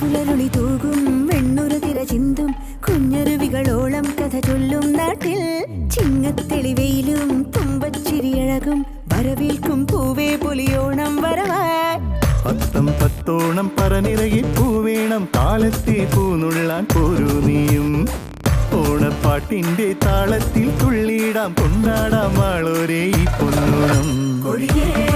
പുലരുളി തൂകും വെണ്ണുര തിര ചിന്തും കുഞ്ഞരുവികളോളം കഥ ചൊല്ലും നാട്ടിൽ. ചിങ്ങത്തെളിവെയിലും തുമ്പച്ചിരിയഴകും വരവേൽക്കും പൂവേ പൊലിയോണം വരവായി പത്തം പത്തോണം പറനിറകി പൂവേണം കാലത്തെ പൂനുള്ളാൻ പോരൂ നീയും. ഓണപ്പാട്ടിന്റെ താളത്തിൽ തുള്ളിയിടാം കൊണ്ടാടാം ആളോരേ ഈ പൊന്നോണം. കൊടിയേറി